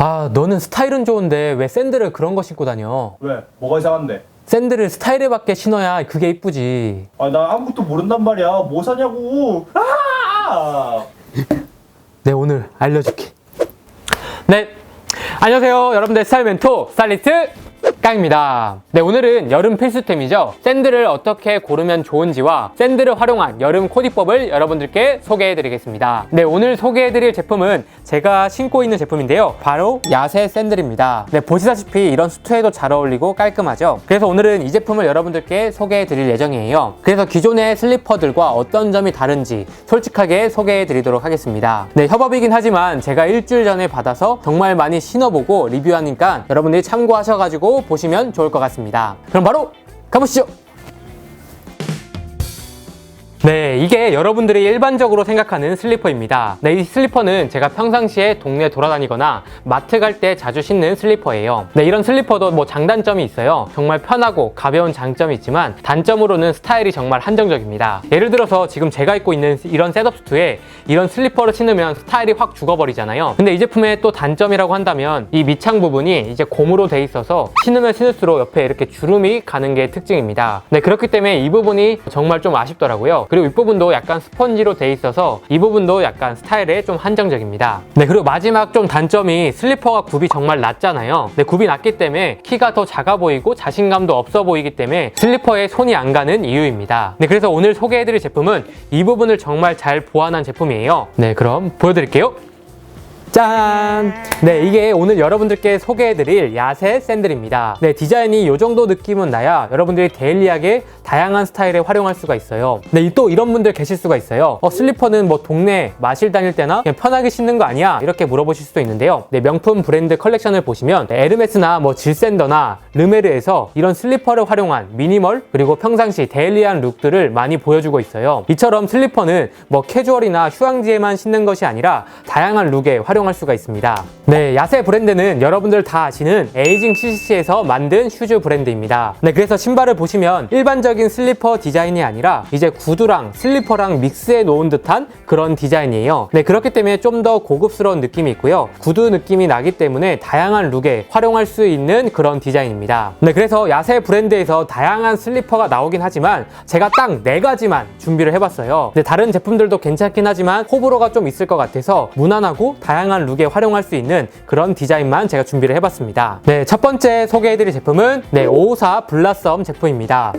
아, 너는 스타일은 좋은데 왜 샌들을 그런 거 신고 다녀? 왜? 뭐가 이상한데? 샌들을 스타일에 맞게 신어야 그게 이쁘지. 아, 나 아무것도 모른단 말이야. 뭐 사냐고. 아! 네, 오늘 알려줄게. 네. 안녕하세요. 여러분들 스타일 멘토 스타일리스트 깡입니다. 네, 오늘은 여름 필수템이죠. 샌들을 어떻게 고르면 좋은지와 샌들을 활용한 여름 코디법을 여러분들께 소개해 드리겠습니다. 네, 오늘 소개해 드릴 제품은 제가 신고 있는 제품인데요. 바로 야세 샌들입니다. 네, 보시다시피 이런 수트에도 잘 어울리고 깔끔하죠. 그래서 오늘은 이 제품을 여러분들께 소개해 드릴 예정이에요. 그래서 기존의 슬리퍼들과 어떤 점이 다른지 솔직하게 소개해 드리도록 하겠습니다. 네, 협업이긴 하지만 제가 일주일 전에 받아서 정말 많이 신어보고 리뷰하니까 여러분들이 참고하셔가지고 보시면 좋을 것 같습니다. 그럼 바로 가보시죠. 네, 이게 여러분들이 일반적으로 생각하는 슬리퍼입니다. 네, 이 슬리퍼는 제가 평상시에 동네 돌아다니거나 마트 갈 때 자주 신는 슬리퍼예요. 네, 이런 슬리퍼도 뭐 장단점이 있어요. 정말 편하고 가벼운 장점이 있지만 단점으로는 스타일이 정말 한정적입니다. 예를 들어서 지금 제가 입고 있는 이런 셋업 수트에 이런 슬리퍼를 신으면 스타일이 확 죽어버리잖아요. 근데 이 제품의 또 단점이라고 한다면 이 밑창 부분이 이제 고무로 돼 있어서 신으면 신을수록 옆에 이렇게 주름이 가는 게 특징입니다. 네, 그렇기 때문에 이 부분이 정말 좀 아쉽더라고요. 그리고 윗부분도 약간 스펀지로 돼 있어서 이 부분도 약간 스타일에 좀 한정적입니다. 네, 그리고 마지막 좀 단점이 슬리퍼가 굽이 정말 낮잖아요. 네, 굽이 낮기 때문에 키가 더 작아 보이고 자신감도 없어 보이기 때문에 슬리퍼에 손이 안 가는 이유입니다. 네, 그래서 오늘 소개해드릴 제품은 이 부분을 정말 잘 보완한 제품이에요. 네, 그럼 보여드릴게요. 짠! 네, 이게 오늘 여러분들께 소개해드릴 야세 샌들입니다. 네, 디자인이 이 정도 느낌은 나야 여러분들이 데일리하게 다양한 스타일에 활용할 수가 있어요. 네, 또 이런 분들 계실 수가 있어요. 어, 슬리퍼는 뭐 동네 마실 다닐 때나 그냥 편하게 신는 거 아니야? 이렇게 물어보실 수도 있는데요. 네, 명품 브랜드 컬렉션을 보시면 네, 에르메스나 뭐 질샌더나 르메르에서 이런 슬리퍼를 활용한 미니멀 그리고 평상시 데일리한 룩들을 많이 보여주고 있어요. 이처럼 슬리퍼는 뭐 캐주얼이나 휴양지에만 신는 것이 아니라 다양한 룩에 활용할 수가 있습니다. 네, 야세 브랜드는 여러분들 다 아시는 에이징 CCC에서 만든 슈즈 브랜드입니다. 네, 그래서 신발을 보시면 일반적인 슬리퍼 디자인이 아니라 이제 구두랑 슬리퍼랑 믹스해 놓은 듯한 그런 디자인이에요. 네, 그렇기 때문에 좀 더 고급스러운 느낌이 있고요. 구두 느낌이 나기 때문에 다양한 룩에 활용할 수 있는 그런 디자인입니다. 네, 그래서 야세 브랜드에서 다양한 슬리퍼가 나오긴 하지만 제가 딱 네 가지만 준비를 해봤어요. 네, 다른 제품들도 괜찮긴 하지만 호불호가 좀 있을 것 같아서 무난하고 다양한 룩에 활용할 수 있는 그런 디자인만 제가 준비를 해봤습니다. 네, 첫 번째 소개해드릴 제품은 네, 554 블라썸 제품입니다.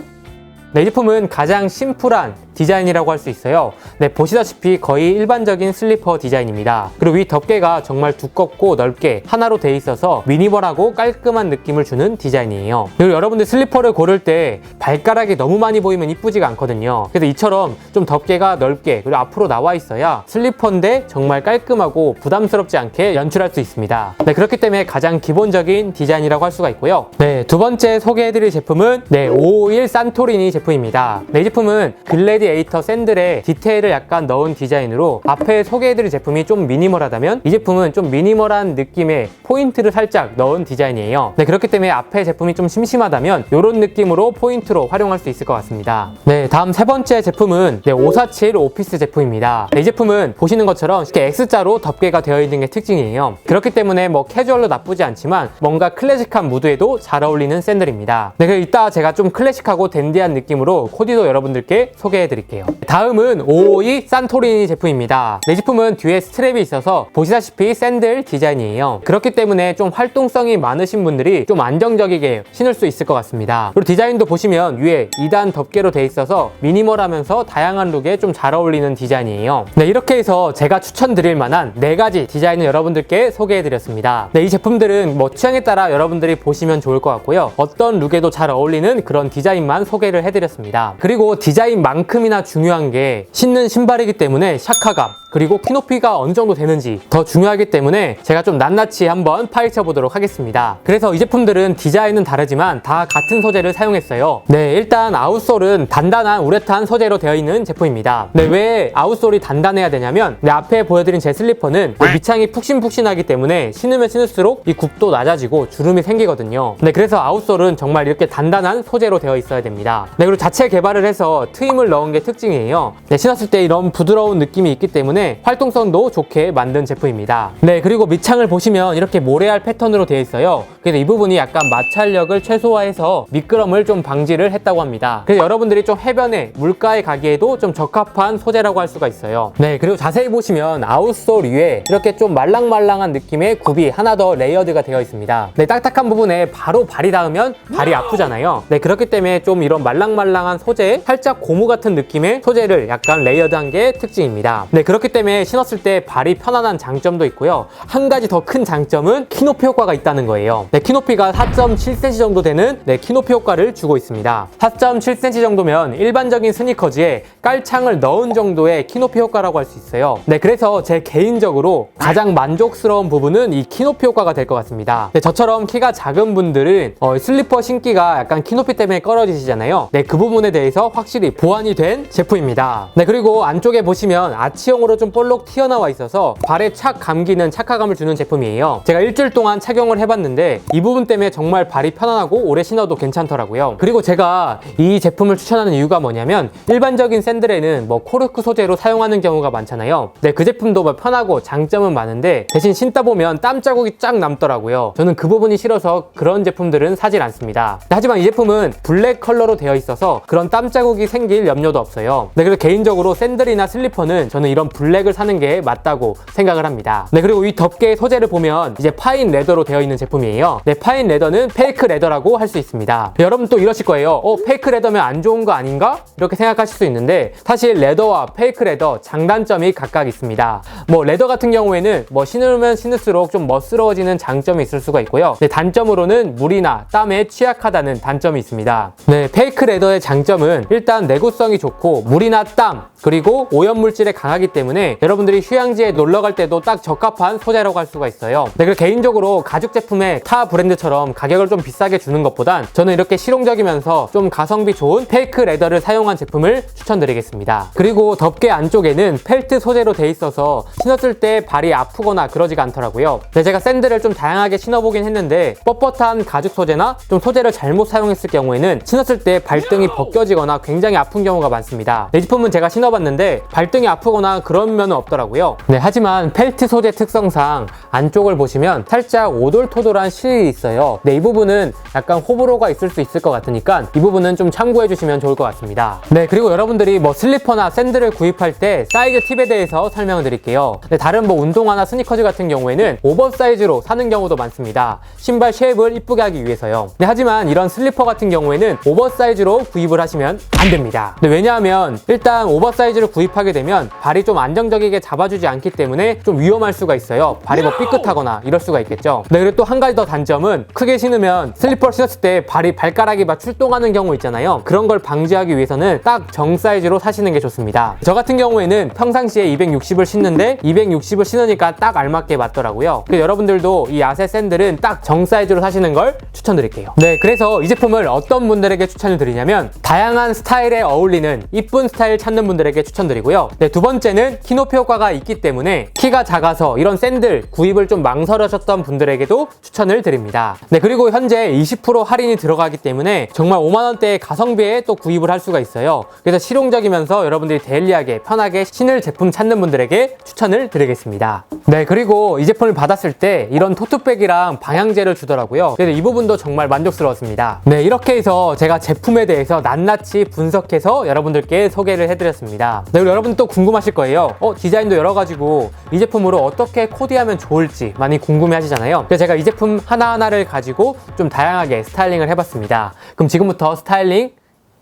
네, 이 제품은 가장 심플한 디자인이라고 할 수 있어요. 네, 보시다시피 거의 일반적인 슬리퍼 디자인입니다. 그리고 위 덮개가 정말 두껍고 넓게 하나로 돼 있어서 미니멀하고 깔끔한 느낌을 주는 디자인이에요. 그리고 여러분들 슬리퍼를 고를 때 발가락이 너무 많이 보이면 이쁘지가 않거든요. 그래서 이처럼 좀 덮개가 넓게 그리고 앞으로 나와 있어야 슬리퍼인데 정말 깔끔하고 부담스럽지 않게 연출할 수 있습니다. 네, 그렇기 때문에 가장 기본적인 디자인이라고 할 수가 있고요. 네, 두 번째 소개해드릴 제품은 네, 551 산토리니 제품입니다. 네, 이 제품은 글래디 에이터 샌들에 디테일을 약간 넣은 디자인으로 앞에 소개해드릴 제품이 좀 미니멀하다면 이 제품은 좀 미니멀한 느낌의 포인트를 살짝 넣은 디자인이에요. 네, 그렇기 때문에 앞에 제품이 좀 심심하다면 이런 느낌으로 포인트로 활용할 수 있을 것 같습니다. 네, 다음 세 번째 제품은 네, 547 오피스 제품입니다. 네, 이 제품은 보시는 것처럼 이렇게 X자로 덮개가 되어 있는 게 특징이에요. 그렇기 때문에 뭐 캐주얼로 나쁘지 않지만 뭔가 클래식한 무드에도 잘 어울리는 샌들입니다. 네, 그리고 이따 제가 좀 클래식하고 댄디한 느낌으로 코디도 여러분들께 소개해 드릴게요. 다음은 552 산토리니 제품입니다. 네, 이 제품은 뒤에 스트랩이 있어서 보시다시피 샌들 디자인이에요. 그렇기 때문에 좀 활동성이 많으신 분들이 좀 안정적이게 신을 수 있을 것 같습니다. 그리고 디자인도 보시면 위에 2단 덮개로 돼 있어서 미니멀하면서 다양한 룩에 좀 잘 어울리는 디자인이에요. 네, 이렇게 해서 제가 추천드릴 만한 4가지 디자인을 여러분들께 소개해 드렸습니다. 네, 이 제품들은 뭐 취향에 따라 여러분들이 보시면 좋을 것 같고요. 어떤 룩에도 잘 어울리는 그런 디자인만 소개를 해 드렸습니다. 그리고 디자인만큼 이나 중요한 게 신는 신발이기 때문에 샤카감 그리고 키 높이가 어느 정도 되는지 더 중요하기 때문에 제가 좀 낱낱이 한번 파헤쳐 보도록 하겠습니다. 그래서 이 제품들은 디자인은 다르지만 다 같은 소재를 사용했어요. 네, 일단 아웃솔은 단단한 우레탄 소재로 되어 있는 제품입니다. 네, 왜 아웃솔이 단단해야 되냐면 네, 앞에 보여드린 제 슬리퍼는 네, 밑창이 푹신푹신하기 때문에 신으면 신을수록 이 굽도 낮아지고 주름이 생기거든요. 네, 그래서 아웃솔은 정말 이렇게 단단한 소재로 되어 있어야 됩니다. 네, 그리고 자체 개발을 해서 트임을 넣은 게 특징이에요. 네, 신었을 때 이런 부드러운 느낌이 있기 때문에 활동성도 좋게 만든 제품입니다. 네, 그리고 밑창을 보시면 이렇게 모래알 패턴으로 되어 있어요. 그래서 이 부분이 약간 마찰력을 최소화해서 미끄럼을 좀 방지를 했다고 합니다. 그래서 여러분들이 좀 해변에 물가에 가기에도 좀 적합한 소재라고 할 수가 있어요. 네, 그리고 자세히 보시면 아웃솔 위에 이렇게 좀 말랑말랑한 느낌의 굽이 하나 더 레이어드가 되어 있습니다. 네, 딱딱한 부분에 바로 발이 닿으면 발이 아프잖아요. 네, 그렇기 때문에 좀 이런 말랑말랑한 소재, 살짝 고무 같은 느낌 의 소재를 약간 레이어드한 게 특징입니다. 네, 그렇기 때문에 신었을 때 발이 편안한 장점도 있고요. 한 가지 더 큰 장점은 키높이 효과가 있다는 거예요. 네, 키높이가 4.7cm 정도 되는 네, 키높이 효과를 주고 있습니다. 4.7cm 정도면 일반적인 스니커즈에 깔창을 넣은 정도의 키높이 효과라고 할 수 있어요. 네, 그래서 제 개인적으로 가장 만족스러운 부분은 이 키높이 효과가 될 것 같습니다. 네, 저처럼 키가 작은 분들은 어, 슬리퍼 신기가 약간 키높이 때문에 꺼려지시잖아요. 네, 그 부분에 대해서 확실히 보완이 된 제품입니다. 네, 그리고 안쪽에 보시면 아치형으로 좀 볼록 튀어나와 있어서 발에 착 감기는 착화감을 주는 제품이에요. 제가 일주일 동안 착용을 해봤는데 이 부분 때문에 정말 발이 편안하고 오래 신어도 괜찮더라고요. 그리고 제가 이 제품을 추천하는 이유가 뭐냐면 일반적인 샌들에는 뭐 코르크 소재로 사용하는 경우가 많잖아요. 네, 그 제품도 뭐 편하고 장점은 많은데 대신 신다 보면 땀 자국이 쫙 남더라고요. 저는 그 부분이 싫어서 그런 제품들은 사질 않습니다. 네, 하지만 이 제품은 블랙 컬러로 되어 있어서 그런 땀 자국이 생길 염려도 없어요. 네, 그래서 개인적으로 샌들이나 슬리퍼는 저는 이런 블랙을 사는 게 맞다고 생각을 합니다. 네, 그리고 이 덮개의 소재를 보면 이제 파인 레더로 되어 있는 제품이에요. 네, 파인 레더는 페이크 레더라고 할 수 있습니다. 네, 여러분 또 이러실 거예요. 어, 페이크 레더면 안 좋은 거 아닌가? 이렇게 생각하실 수 있는데 사실 레더와 페이크 레더 장단점이 각각 있습니다. 뭐 레더 같은 경우에는 뭐 신으면 신을수록 좀 멋스러워지는 장점이 있을 수가 있고요. 네, 단점으로는 물이나 땀에 취약하다는 단점이 있습니다. 네, 페이크 레더의 장점은 일단 내구성이 좋고 물이나 땀 그리고 오염 물질에 강하기 때문에 여러분들이 휴양지에 놀러 갈 때도 딱 적합한 소재라고 할 수가 있어요. 네, 그리고 개인적으로 가죽 제품의 타 브랜드처럼 가격을 좀 비싸게 주는 것보단 저는 이렇게 실용적이면서 좀 가성비 좋은 페이크 레더를 사용한 제품을 추천드리겠습니다. 그리고 덮개 안쪽에는 펠트 소재로 돼 있어서 신었을 때 발이 아프거나 그러지가 않더라고요. 네, 제가 샌들을 좀 다양하게 신어보긴 했는데 뻣뻣한 가죽 소재나 좀 소재를 잘못 사용했을 경우에는 신었을 때 발등이 벗겨지거나 굉장히 아픈 경우가 많 습니다. 네, 이 제품은 제가 신어봤는데 발등이 아프거나 그런 면은 없더라고요. 네, 하지만 펠트 소재 특성상 안쪽을 보시면 살짝 오돌토돌한 실이 있어요. 네, 이 부분은 약간 호불호가 있을 수 있을 것 같으니까 이 부분은 좀 참고해 주시면 좋을 것 같습니다. 네, 그리고 여러분들이 뭐 슬리퍼나 샌들을 구입할 때 사이즈 팁에 대해서 설명을 드릴게요. 네, 다른 뭐 운동화나 스니커즈 같은 경우에는 오버사이즈로 사는 경우도 많습니다. 신발 쉐입을 이쁘게 하기 위해서요. 네, 하지만 이런 슬리퍼 같은 경우에는 오버사이즈로 구입을 하시면 안 됩니다. 네, 왜냐 하면 일단 오버사이즈를 구입하게 되면 발이 좀 안정적이게 잡아주지 않기 때문에 좀 위험할 수가 있어요. 발이 뭐 삐끗하거나 이럴 수가 있겠죠. 네, 그리고 또 한 가지 더 단점은 크게 신으면 슬리퍼를 신었을 때 발이 발가락이 막 출동하는 경우 있잖아요. 그런 걸 방지하기 위해서는 딱 정 사이즈로 사시는 게 좋습니다. 저 같은 경우에는 평상시에 260을 신는데 260을 신으니까 딱 알맞게 맞더라고요. 여러분들도 이 아세 샌들은 딱 정 사이즈로 사시는 걸 추천드릴게요. 네, 그래서 이 제품을 어떤 분들에게 추천을 드리냐면 다양한 스타일에 어울리는 이쁜 스타일 찾는 분들에게 추천드리고요. 네, 두 번째는 키높이 효과가 있기 때문에 키가 작아서 이런 샌들 구입을 좀 망설여졌던 분들에게도 추천을 드립니다. 네, 그리고 현재 20% 할인이 들어가기 때문에 정말 5만원대의 가성비에 또 구입을 할 수가 있어요. 그래서 실용적이면서 여러분들이 데일리하게 편하게 신을 제품 찾는 분들에게 추천을 드리겠습니다. 네, 그리고 이 제품을 받았을 때 이런 토트백이랑 방향제를 주더라고요. 그래서 이 부분도 정말 만족스러웠습니다. 네, 이렇게 해서 제가 제품에 대해서 낱낱이 분석해서 여러분 들께 소개를 해드렸습니다. 네, 여러분 또 궁금하실 거예요. 어, 디자인도 여러 가지고 이 제품으로 어떻게 코디하면 좋을지 많이 궁금해 하시잖아요. 그래서 제가 이 제품 하나하나를 가지고 좀 다양하게 스타일링을 해봤습니다. 그럼 지금부터 스타일링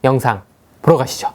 영상 보러 가시죠.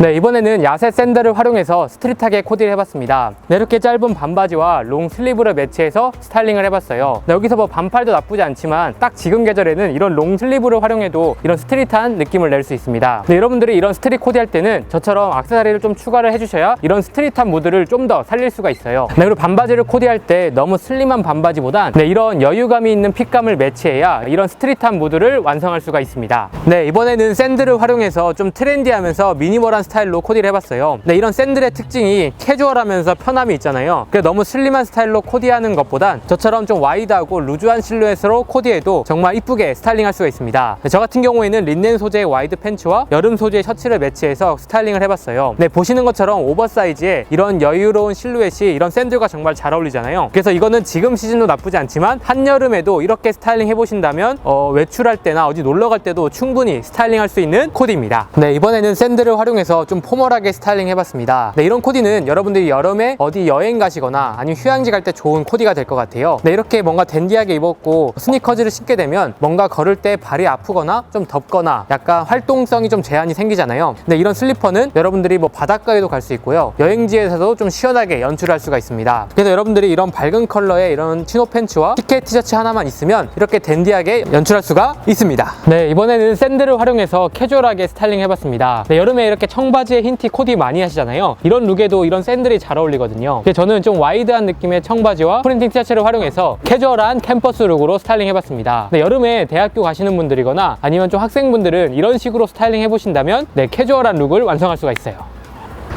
네, 이번에는 야세 샌들을 활용해서 스트릿하게 코디를 해봤습니다. 네, 이렇게 짧은 반바지와 롱 슬리브를 매치해서 스타일링을 해봤어요. 네, 여기서 뭐 반팔도 나쁘지 않지만 딱 지금 계절에는 이런 롱 슬리브를 활용해도 이런 스트릿한 느낌을 낼 수 있습니다. 네, 여러분들이 이런 스트릿 코디할 때는 저처럼 악세사리를 좀 추가를 해주셔야 이런 스트릿한 무드를 좀 더 살릴 수가 있어요. 네, 그리고 반바지를 코디할 때 너무 슬림한 반바지보단 네, 이런 여유감이 있는 핏감을 매치해야 이런 스트릿한 무드를 완성할 수가 있습니다. 네, 이번에는 샌들을 활용해서 좀 트렌디하면서 미니멀한 스타일로 코디를 해봤어요. 네, 이런 샌들의 특징이 캐주얼하면서 편함이 있잖아요. 그래서 너무 슬림한 스타일로 코디하는 것보단 저처럼 좀 와이드하고 루즈한 실루엣으로 코디해도 정말 이쁘게 스타일링할 수가 있습니다. 네, 저 같은 경우에는 린넨 소재의 와이드 팬츠와 여름 소재의 셔츠를 매치해서 스타일링을 해봤어요. 네, 보시는 것처럼 오버사이즈에 이런 여유로운 실루엣이 이런 샌들과 정말 잘 어울리잖아요. 그래서 이거는 지금 시즌도 나쁘지 않지만 한여름에도 이렇게 스타일링 해보신다면 어, 외출할 때나 어디 놀러 갈 때도 충분히 스타일링 할 수 있는 코디입니다. 네, 이번에는 샌들을 활용해서 좀 포멀하게 스타일링 해봤습니다. 네, 이런 코디는 여러분들이 여름에 어디 여행 가시거나 아니면 휴양지 갈 때 좋은 코디가 될 것 같아요. 네, 이렇게 뭔가 댄디하게 입었고 스니커즈를 신게 되면 뭔가 걸을 때 발이 아프거나 좀 덥거나 약간 활동성이 좀 제한이 생기잖아요. 근데 이런 슬리퍼는 여러분들이 뭐 바닷가에도 갈 수 있고요. 여행지에서도 좀 시원하게 연출할 수가 있습니다. 그래서 여러분들이 이런 밝은 컬러의 이런 치노 팬츠와 티켓 티셔츠 하나만 있으면 이렇게 댄디하게 연출할 수가 있습니다. 네, 이번에는 샌들을 활용해서 캐주얼하게 스타일링 해봤습니다. 네, 여름에 이렇게 청 바지에 흰티 코디 많이 하시잖아요. 이런 룩에도 이런 샌들이 잘 어울리거든요. 저는 좀 와이드한 느낌의 청바지와 프린팅 티셔츠를 활용해서 캐주얼한 캠퍼스 룩으로 스타일링 해봤습니다. 네, 여름에 대학교 가시는 분들이거나 아니면 좀 학생분들은 이런 식으로 스타일링 해보신다면 네, 캐주얼한 룩을 완성할 수가 있어요.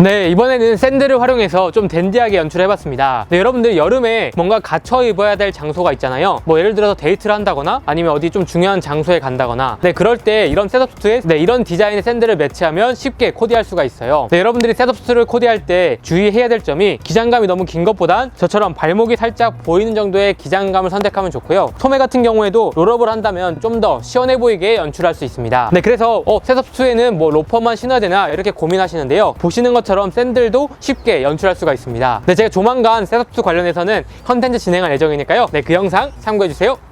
네, 이번에는 샌들을 활용해서 좀 댄디하게 연출해봤습니다. 네, 여러분들 여름에 뭔가 갖춰 입어야 될 장소가 있잖아요. 뭐 예를 들어서 데이트를 한다거나 아니면 어디 좀 중요한 장소에 간다거나 네, 그럴 때 이런 셋업 수트에 네, 이런 디자인의 샌들을 매치하면 쉽게 코디할 수가 있어요. 네, 여러분들이 셋업 수트를 코디할 때 주의해야 될 점이 기장감이 너무 긴 것보단 저처럼 발목이 살짝 보이는 정도의 기장감을 선택하면 좋고요. 소매 같은 경우에도 롤업을 한다면 좀 더 시원해 보이게 연출할 수 있습니다. 네, 그래서 어, 셋업 수트에는 뭐 로퍼만 신어야 되나 이렇게 고민하시는데요. 보시는 것처럼 샌들도 쉽게 연출할 수가 있습니다. 네, 제가 조만간 셋업 수트 관련해서는 컨텐츠 진행할 예정이니까요. 네, 그 영상 참고해주세요.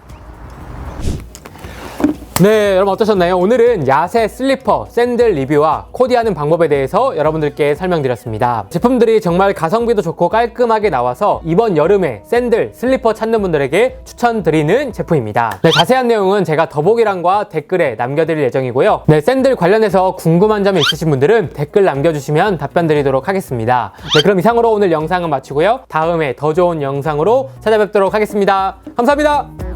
네, 여러분 어떠셨나요? 오늘은 야세 슬리퍼, 샌들 리뷰와 코디하는 방법에 대해서 여러분들께 설명드렸습니다. 제품들이 정말 가성비도 좋고 깔끔하게 나와서 이번 여름에 샌들, 슬리퍼 찾는 분들에게 추천드리는 제품입니다. 네, 자세한 내용은 제가 더보기란과 댓글에 남겨드릴 예정이고요. 네, 샌들 관련해서 궁금한 점이 있으신 분들은 댓글 남겨주시면 답변 드리도록 하겠습니다. 네, 그럼 이상으로 오늘 영상은 마치고요. 다음에 더 좋은 영상으로 찾아뵙도록 하겠습니다. 감사합니다.